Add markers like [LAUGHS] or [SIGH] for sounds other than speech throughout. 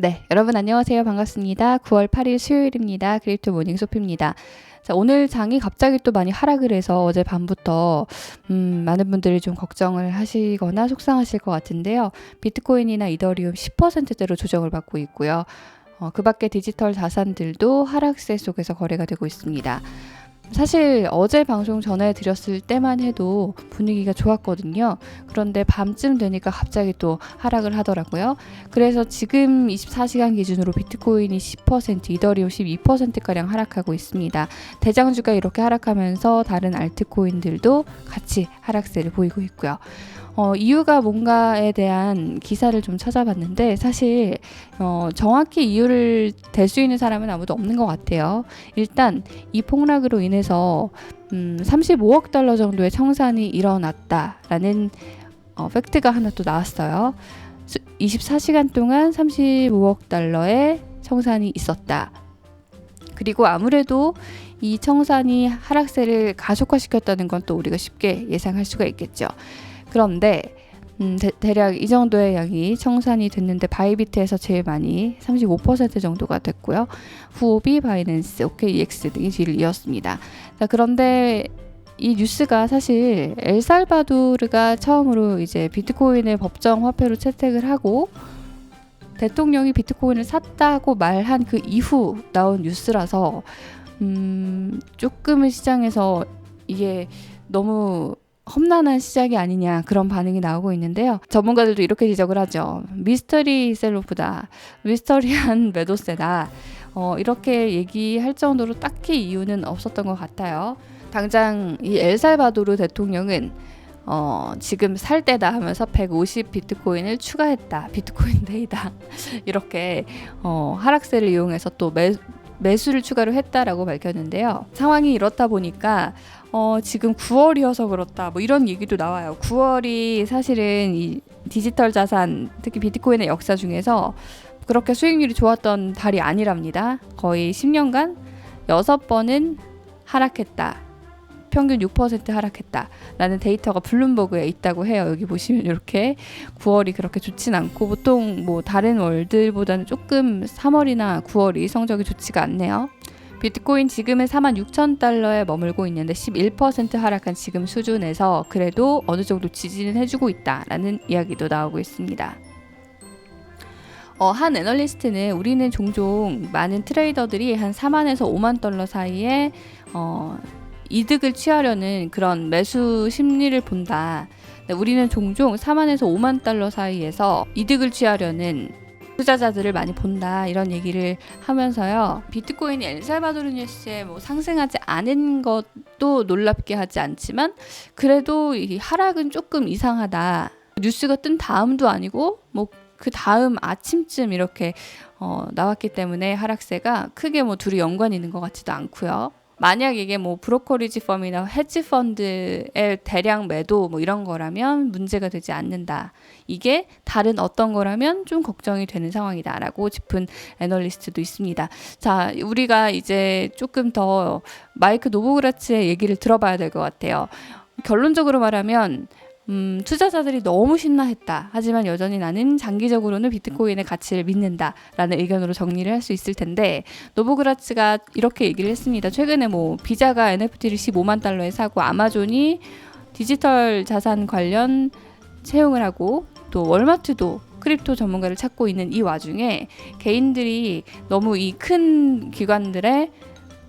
네, 여러분 안녕하세요. 반갑습니다. 9월 8일 수요일입니다. 크립토 모닝 소피입니다. 자, 오늘 장이 갑자기 또 많이 하락을 해서 어제 밤부터 음, 많은 분들이 좀 걱정을 하시거나 속상하실 것 같은데요. 비트코인이나 이더리움 10%대로 조정을 받고 있고요. 어, 그 밖에 디지털 자산들도 하락세 속에서 거래가 되고 있습니다. 사실 어제 방송 전해 드렸을 때만 해도 분위기가 좋았거든요. 그런데 밤쯤 되니까 갑자기 또 하락을 하더라고요. 그래서 지금 24시간 기준으로 비트코인이 10%, 이더리움 12%가량 하락하고 있습니다. 대장주가 이렇게 하락하면서 다른 알트코인들도 같이 하락세를 보이고 있고요. 어, 이유가 뭔가에 대한 기사를 좀 찾아봤는데 사실 어, 정확히 이유를 댈 수 있는 사람은 아무도 없는 것 같아요. 일단 이 폭락으로 인해서 음, 35억 달러 정도의 청산이 일어났다라는 어, 팩트가 하나 또 나왔어요. 24시간 동안 35억 달러의 청산이 있었다. 그리고 아무래도 이 청산이 하락세를 가속화시켰다는 건 또 우리가 쉽게 예상할 수가 있겠죠. 그런데 음, 대, 략이 정도의 양이 청산이 됐는데 바이비트에서 제일 많이 35% 정도가 됐고요. 후오비, 바이낸스, OKEX 등이 뒤를 이었습니다. 자, 그런데 이 뉴스가 사실 엘살바도르가 처음으로 이제 비트코인을 법정 화폐로 채택을 하고 대통령이 비트코인을 샀다고 말한 그 이후 나온 뉴스라서 음, 조금은 시장에서 이게 너무 험난한 시작이 아니냐 그런 반응이 나오고 있는데요. 전문가들도 이렇게 지적을 하죠. 미스터리 셀로프다. 미스터리한 [LAUGHS] 매도세다. 어, 이렇게 얘기할 정도로 딱히 이유는 없었던 것 같아요. 당장 이 엘살바도르 대통령은 어, 지금 살 때다 하면서 150 비트코인을 추가했다. 비트코인 [LAUGHS] 데이다. 이렇게 어, 하락세를 이용해서 또 매, 매수를 추가로 했다라고 밝혔는데요. 상황이 이렇다 보니까 어, 지금 9월이어서 그렇다. 뭐 이런 얘기도 나와요. 9월이 사실은 이 디지털 자산, 특히 비트코인의 역사 중에서 그렇게 수익률이 좋았던 달이 아니랍니다. 거의 10년간 6번은 하락했다. 평균 6% 하락했다. 라는 데이터가 블룸버그에 있다고 해요. 여기 보시면 이렇게 9월이 그렇게 좋진 않고 보통 뭐 다른 월들보다는 조금 3월이나 9월이 성적이 좋지가 않네요. 비트코인 지금은 4만 6천 달러에 머물고 있는데 11% 하락한 지금 수준에서 그래도 어느 정도 지지는 해주고 있다라는 이야기도 나오고 있습니다. 어, 한 애널리스트는 우리는 종종 많은 트레이더들이 한 4만에서 5만 달러 사이에 어, 이득을 취하려는 그런 매수 심리를 본다. 우리는 종종 4만에서 5만 달러 사이에서 이득을 취하려는 투자자들을 많이 본다 이런 얘기를 하면서요 비트코인이 엘살바도르 뉴스에 뭐 상승하지 않은 것도 놀랍게 하지 않지만 그래도 이 하락은 조금 이상하다 뉴스가 뜬 다음도 아니고 뭐 그 다음 아침쯤 이렇게 어, 나왔기 때문에 하락세가 크게 뭐 둘이 연관이 있는 것 같지도 않고요. 만약 이게 뭐 브로커리지 펌이나 헤지 펀드의 대량 매도 뭐 이런 거라면 문제가 되지 않는다. 이게 다른 어떤 거라면 좀 걱정이 되는 상황이다라고 짚은 애널리스트도 있습니다. 자, 우리가 이제 조금 더 마이크 노보그라츠의 얘기를 들어봐야 될 것 같아요. 결론적으로 말하면 음, 투자자들이 너무 신나했다. 하지만 여전히 나는 장기적으로는 비트코인의 가치를 믿는다 라는 의견으로 정리를 할 수 있을 텐데 노보그라츠가 이렇게 얘기를 했습니다. 최근에 뭐 비자가 NFT를 15만 달러에 사고 아마존이 디지털 자산 관련 채용을 하고 또 월마트도 크립토 전문가를 찾고 있는 이 와중에 개인들이 너무 이 큰 기관들의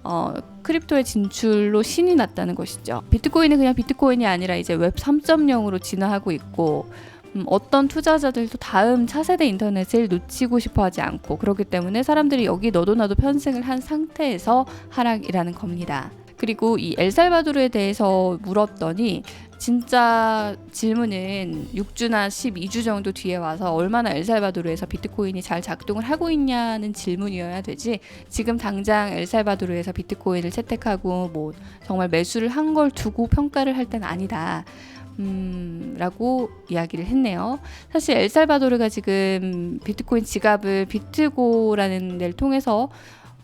어, 크립토의 진출로 신이 났다는 것이죠. 비트코인은 그냥 비트코인이 아니라 이제 웹 3.0으로 진화하고 있고 음, 어떤 투자자들도 다음 차세대 인터넷을 놓치고 싶어 하지 않고 그렇기 때문에 사람들이 여기 너도 나도 편승을 한 상태에서 하락이라는 겁니다. 그리고 이 엘살바도르에 대해서 물었더니 진짜 질문은 6주나 12주 정도 뒤에 와서 얼마나 엘살바도르에서 비트코인이 잘 작동을 하고 있냐는 질문이어야 되지 지금 당장 엘살바도르에서 비트코인을 채택하고 뭐 정말 매수를 한 걸 두고 평가를 할 때는 아니다. 음, 라고 이야기를 했네요. 사실 엘살바도르가 지금 비트코인 지갑을 비트고라는 데를 통해서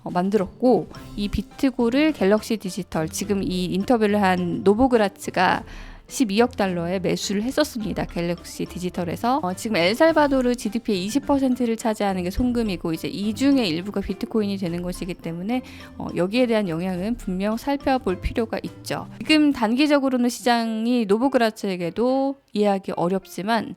어, 만들었고 이 비트고를 갤럭시 디지털 지금 이 인터뷰를 한 노보그라츠가 12억 달러의 매수를 했었습니다. 갤럭시 디지털에서 어, 지금 엘살바도르 GDP의 20%를 차지하는 게 송금이고 이제 이 중에 일부가 비트코인이 되는 것이기 때문에 어, 여기에 대한 영향은 분명 살펴볼 필요가 있죠. 지금 단기적으로는 시장이 노보그라츠에게도 이해하기 어렵지만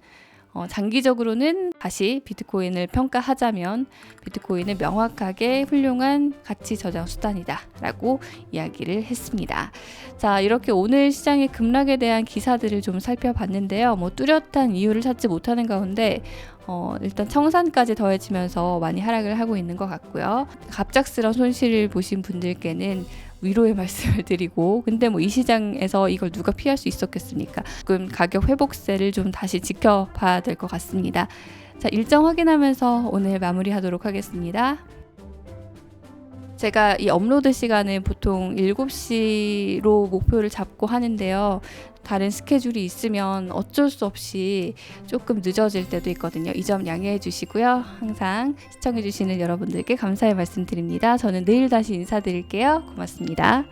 어, 장기적으로는 다시 비트코인을 평가하자면 비트코인은 명확하게 훌륭한 가치 저장 수단이다라고 이야기를 했습니다. 자, 이렇게 오늘 시장의 급락에 대한 기사들을 좀 살펴봤는데요. 뭐 뚜렷한 이유를 찾지 못하는 가운데 어, 일단 청산까지 더해지면서 많이 하락을 하고 있는 것 같고요. 갑작스러운 손실을 보신 분들께는 위로의 [LAUGHS] 말씀을 드리고 근데 뭐 이 시장에서 이걸 누가 피할 수 있었겠습니까? 조금 가격 회복세를 좀 다시 지켜봐야 될 것 같습니다. 자, 일정 확인하면서 오늘 마무리하도록 하겠습니다. 제가 이 업로드 시간은 보통 7시로 목표를 잡고 하는데요. 다른 스케줄이 있으면 어쩔 수 없이 조금 늦어질 때도 있거든요. 이 점 양해해 주시고요. 항상 시청해 주시는 여러분들께 감사의 말씀 드립니다. 저는 내일 다시 인사드릴게요. 고맙습니다.